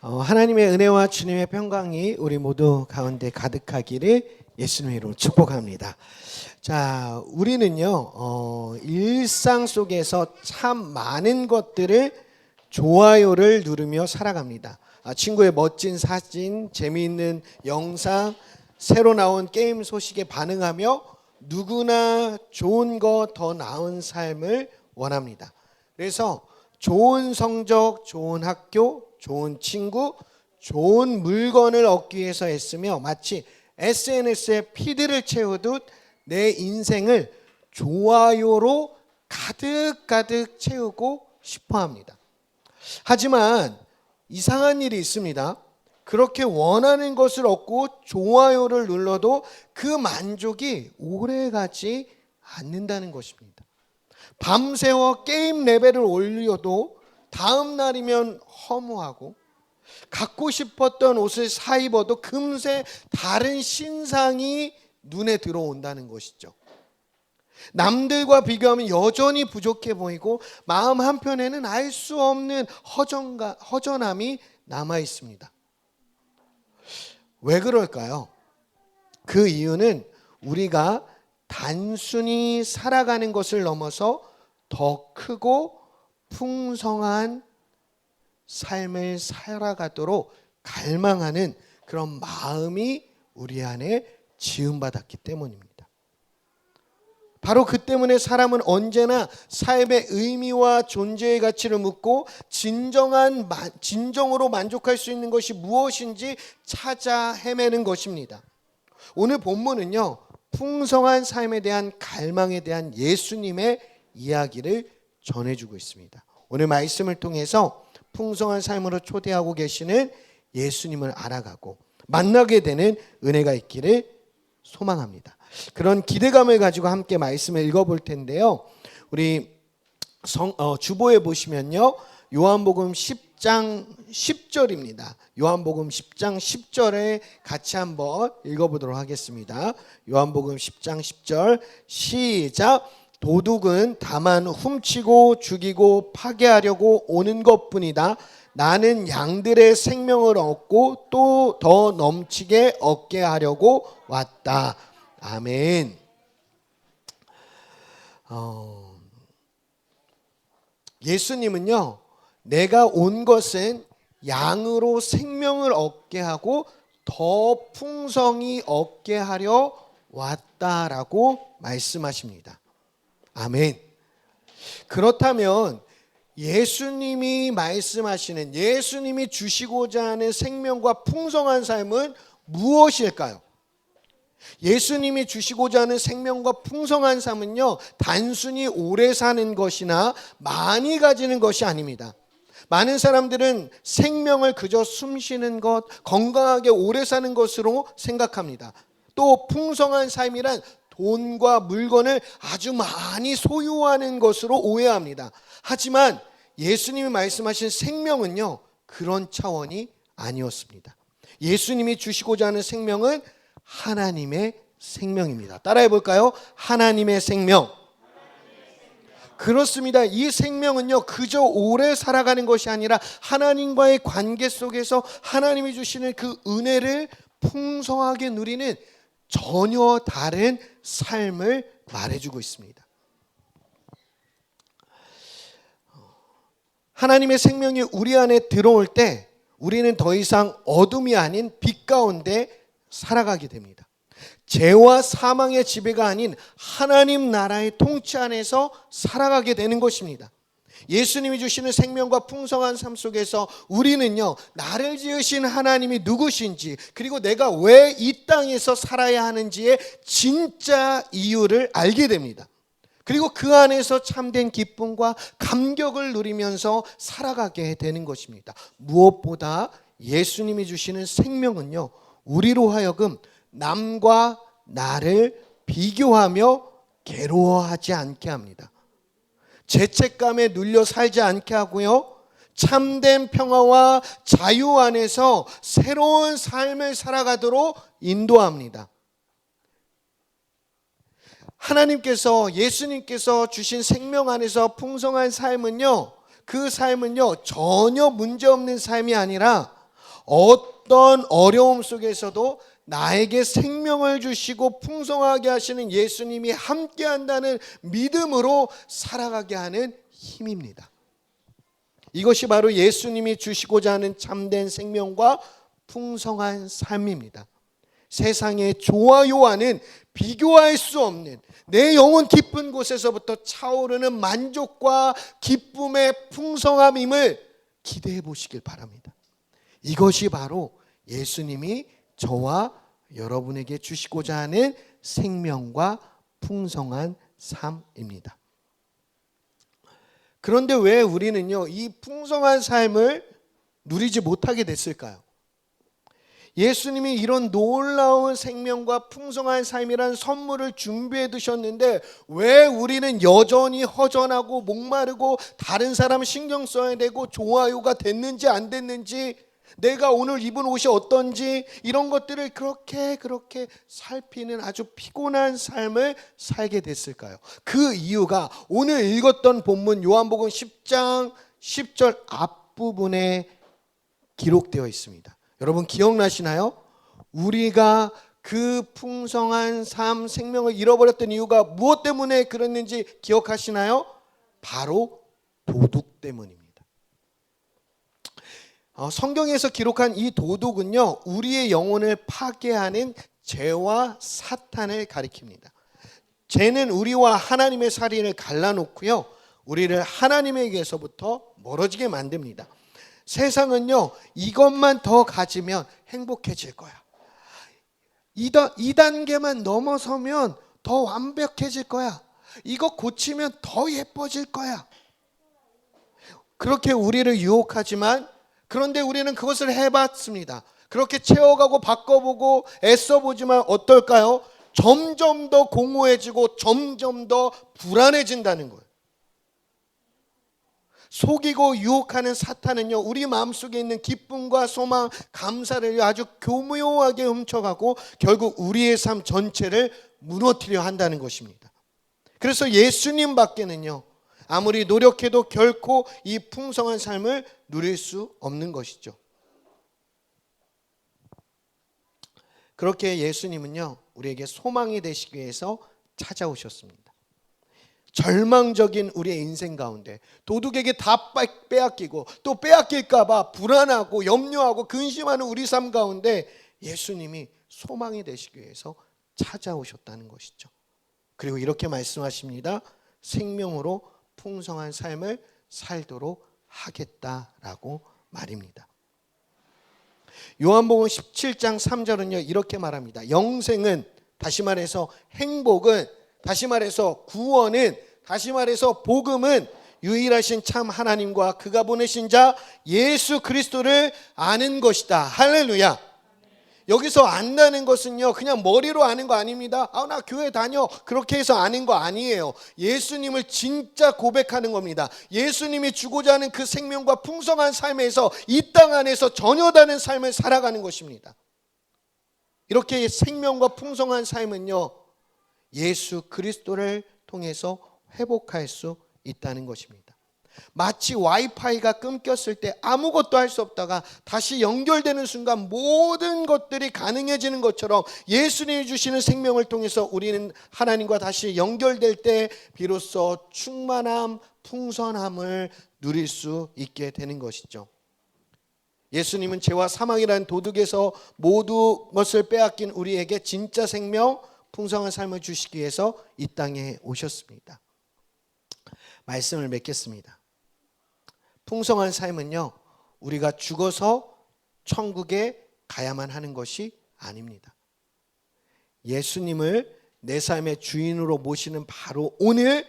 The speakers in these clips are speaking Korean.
어, 하나님의 은혜와 주님의 평강이 우리 모두 가운데 가득하기를 예수님의 이름으로 축복합니다. 자, 우리는요, 어, 일상 속에서 참 많은 것들을 좋아요를 누르며 살아갑니다. 아, 친구의 멋진 사진, 재미있는 영상, 새로 나온 게임 소식에 반응하며 누구나 좋은 거 더 나은 삶을 원합니다. 그래서 좋은 성적, 좋은 학교, 좋은 친구, 좋은 물건을 얻기 위해서 애쓰며 마치 SNS에 피드를 채우듯 내 인생을 좋아요로 가득가득 채우고 싶어 합니다. 하지만 이상한 일이 있습니다. 그렇게 원하는 것을 얻고 좋아요를 눌러도 그 만족이 오래 가지 않는다는 것입니다. 밤새워 게임 레벨을 올려도 다음 날이면 허무하고 갖고 싶었던 옷을 사 입어도 금세 다른 신상이 눈에 들어온다는 것이죠. 남들과 비교하면 여전히 부족해 보이고 마음 한편에는 알 수 없는 허전가, 허전함이 남아 있습니다. 왜 그럴까요? 그 이유는 우리가 단순히 살아가는 것을 넘어서 더 크고 풍성한 삶을 살아가도록 갈망하는 그런 마음이 우리 안에 지음받았기 때문입니다. 바로 그 때문에 사람은 언제나 삶의 의미와 존재의 가치를 묻고 진정한 마- 진정으로 만족할 수 있는 것이 무엇인지 찾아 헤매는 것입니다. 오늘 본문은요. 풍성한 삶에 대한 갈망에 대한 예수님의 이야기를 전해주고 있습니다. 오늘 말씀을 통해서 풍성한 삶으로 초대하고 계시는 예수님을 알아가고 만나게 되는 은혜가 있기를 소망합니다. 그런 기대감을 가지고 함께 말씀을 읽어볼 텐데요. 우리 성, 어, 주보에 보시면요. 요한복음 10장 10절입니다. 요한복음 10장 10절에 같이 한번 읽어보도록 하겠습니다. 요한복음 10장 10절 시작. 도둑은 다만 훔치고 죽이고 파괴하려고 오는 것 뿐이다. 나는 양들의 생명을 얻고 또 더 넘치게 얻게 하려고 왔다. 아멘. 어, 예수님은요, 내가 온 것은 양으로 생명을 얻게 하고 더 풍성히 얻게 하려 왔다라고 말씀하십니다. 아멘. 그렇다면 예수님이 말씀하시는 예수님이 주시고자 하는 생명과 풍성한 삶은 무엇일까요? 예수님이 주시고자 하는 생명과 풍성한 삶은요, 단순히 오래 사는 것이나 많이 가지는 것이 아닙니다. 많은 사람들은 생명을 그저 숨 쉬는 것, 건강하게 오래 사는 것으로 생각합니다. 또 풍성한 삶이란 돈과 물건을 아주 많이 소유하는 것으로 오해합니다. 하지만 예수님이 말씀하신 생명은요, 그런 차원이 아니었습니다. 예수님이 주시고자 하는 생명은 하나님의 생명입니다. 따라해 볼까요? 하나님의 생명. 그렇습니다. 이 생명은요, 그저 오래 살아가는 것이 아니라 하나님과의 관계 속에서 하나님이 주시는 그 은혜를 풍성하게 누리는 전혀 다른 삶을 말해주고 있습니다. 하나님의 생명이 우리 안에 들어올 때 우리는 더 이상 어둠이 아닌 빛 가운데 살아가게 됩니다. 죄와 사망의 지배가 아닌 하나님 나라의 통치 안에서 살아가게 되는 것입니다. 예수님이 주시는 생명과 풍성한 삶 속에서 우리는요, 나를 지으신 하나님이 누구신지, 그리고 내가 왜 이 땅에서 살아야 하는지의 진짜 이유를 알게 됩니다. 그리고 그 안에서 참된 기쁨과 감격을 누리면서 살아가게 되는 것입니다. 무엇보다 예수님이 주시는 생명은요, 우리로 하여금 남과 나를 비교하며 괴로워하지 않게 합니다. 죄책감에 눌려 살지 않게 하고요. 참된 평화와 자유 안에서 새로운 삶을 살아가도록 인도합니다. 하나님께서 예수님께서 주신 생명 안에서 풍성한 삶은요. 그 삶은요. 전혀 문제 없는 삶이 아니라 어떤 어려움 속에서도 나에게 생명을 주시고 풍성하게 하시는 예수님이 함께 한다는 믿음으로 살아가게 하는 힘입니다. 이것이 바로 예수님이 주시고자 하는 참된 생명과 풍성한 삶입니다. 세상의 좋아요와는 비교할 수 없는 내 영혼 깊은 곳에서부터 차오르는 만족과 기쁨의 풍성함임을 기대해 보시길 바랍니다. 이것이 바로 예수님이 저와 여러분에게 주시고자 하는 생명과 풍성한 삶입니다. 그런데 왜 우리는요, 이 풍성한 삶을 누리지 못하게 됐을까요? 예수님이 이런 놀라운 생명과 풍성한 삶이란 선물을 준비해 두셨는데 왜 우리는 여전히 허전하고 목마르고 다른 사람 신경 써야 되고 좋아요가 됐는지 안 됐는지 내가 오늘 입은 옷이 어떤지 이런 것들을 그렇게 그렇게 살피는 아주 피곤한 삶을 살게 됐을까요? 그 이유가 오늘 읽었던 본문 요한복음 10장 10절 앞부분에 기록되어 있습니다. 여러분 기억나시나요? 우리가 그 풍성한 삶 생명을 잃어버렸던 이유가 무엇 때문에 그랬는지 기억하시나요? 바로 도둑 때문입니다. 어, 성경에서 기록한 이 도둑은요, 우리의 영혼을 파괴하는 죄와 사탄을 가리킵니다. 죄는 우리와 하나님의 사이를 갈라놓고요, 우리를 하나님에게서부터 멀어지게 만듭니다. 세상은요, 이것만 더 가지면 행복해질 거야. 이, 이 단계만 넘어서면 더 완벽해질 거야. 이거 고치면 더 예뻐질 거야. 그렇게 우리를 유혹하지만 그런데 우리는 그것을 해봤습니다. 그렇게 채워가고 바꿔보고 애써보지만 어떨까요? 점점 더 공허해지고 점점 더 불안해진다는 거예요. 속이고 유혹하는 사탄은요, 우리 마음속에 있는 기쁨과 소망, 감사를 아주 교묘하게 훔쳐가고 결국 우리의 삶 전체를 무너뜨려 한다는 것입니다. 그래서 예수님 밖에는요, 아무리 노력해도 결코 이 풍성한 삶을 누릴 수 없는 것이죠. 그렇게 예수님은요, 우리에게 소망이 되시기 위해서 찾아오셨습니다. 절망적인 우리의 인생 가운데 도둑에게 다 빼앗기고 또 빼앗길까봐 불안하고 염려하고 근심하는 우리 삶 가운데 예수님이 소망이 되시기 위해서 찾아오셨다는 것이죠. 그리고 이렇게 말씀하십니다. 생명으로 풍성한 삶을 살도록 하겠다라고 말입니다. 요한복음 17장 3절은요 이렇게 말합니다. 영생은 다시 말해서 행복은 다시 말해서 구원은 다시 말해서 복음은 유일하신 참 하나님과 그가 보내신 자 예수 그리스도를 아는 것이다. 할렐루야. 여기서 안다는 것은요, 그냥 머리로 아는 거 아닙니다. 아, 나 교회 다녀. 그렇게 해서 아는 거 아니에요. 예수님을 진짜 고백하는 겁니다. 예수님이 주고자 하는 그 생명과 풍성한 삶에서 이 땅 안에서 전혀 다른 삶을 살아가는 것입니다. 이렇게 생명과 풍성한 삶은요, 예수 그리스도를 통해서 회복할 수 있다는 것입니다. 마치 와이파이가 끊겼을 때 아무것도 할 수 없다가 다시 연결되는 순간 모든 것들이 가능해지는 것처럼 예수님이 주시는 생명을 통해서 우리는 하나님과 다시 연결될 때 비로소 충만함, 풍성함을 누릴 수 있게 되는 것이죠. 예수님은 죄와 사망이라는 도둑에서 모두 것을 빼앗긴 우리에게 진짜 생명, 풍성한 삶을 주시기 위해서 이 땅에 오셨습니다. 말씀을 맺겠습니다. 풍성한 삶은요, 우리가 죽어서 천국에 가야만 하는 것이 아닙니다. 예수님을 내 삶의 주인으로 모시는 바로 오늘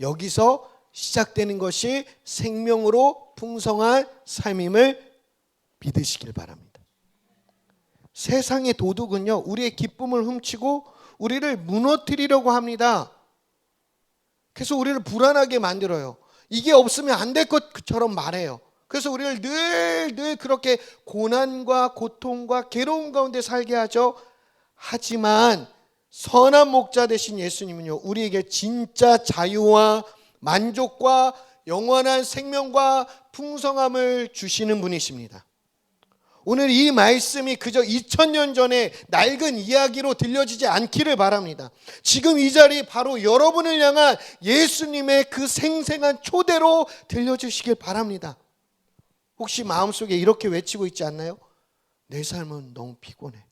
여기서 시작되는 것이 생명으로 풍성한 삶임을 믿으시길 바랍니다. 세상의 도둑은요, 우리의 기쁨을 훔치고 우리를 무너뜨리려고 합니다. 그래서 우리를 불안하게 만들어요. 이게 없으면 안 될 것처럼 말해요. 그래서 우리를 늘, 늘 그렇게 고난과 고통과 괴로움 가운데 살게 하죠. 하지만 선한 목자 되신 예수님은요, 우리에게 진짜 자유와 만족과 영원한 생명과 풍성함을 주시는 분이십니다. 오늘 이 말씀이 그저 2000년 전에 낡은 이야기로 들려지지 않기를 바랍니다. 지금 이 자리 바로 여러분을 향한 예수님의 그 생생한 초대로 들려주시길 바랍니다. 혹시 마음속에 이렇게 외치고 있지 않나요? 내 삶은 너무 피곤해.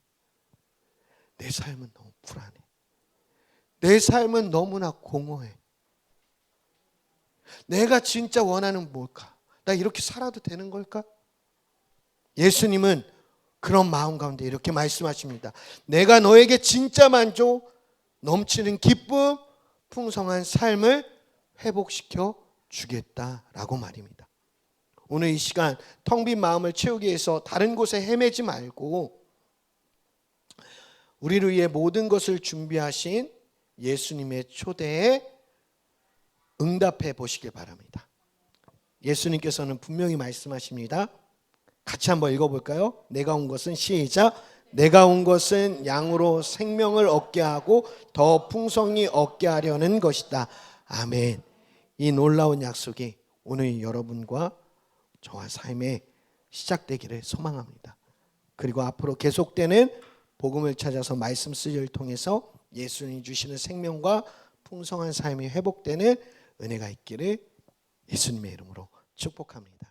내 삶은 너무 불안해. 내 삶은 너무나 공허해. 내가 진짜 원하는 뭘까? 나 이렇게 살아도 되는 걸까? 예수님은 그런 마음 가운데 이렇게 말씀하십니다. 내가 너에게 진짜 만족, 넘치는 기쁨, 풍성한 삶을 회복시켜 주겠다라고 말입니다. 오늘 이 시간 텅 빈 마음을 채우기 위해서 다른 곳에 헤매지 말고 우리를 위해 모든 것을 준비하신 예수님의 초대에 응답해 보시길 바랍니다. 예수님께서는 분명히 말씀하십니다. 같이 한번 읽어볼까요? 내가 온 것은 시작. 내가 온 것은 양으로 생명을 얻게 하고 더 풍성히 얻게 하려는 것이다. 아멘. 이 놀라운 약속이 오늘 여러분과 저와 삶에 시작되기를 소망합니다. 그리고 앞으로 계속되는 복음을 찾아서 말씀 쓰기를 통해서 예수님이 주시는 생명과 풍성한 삶이 회복되는 은혜가 있기를 예수님의 이름으로 축복합니다.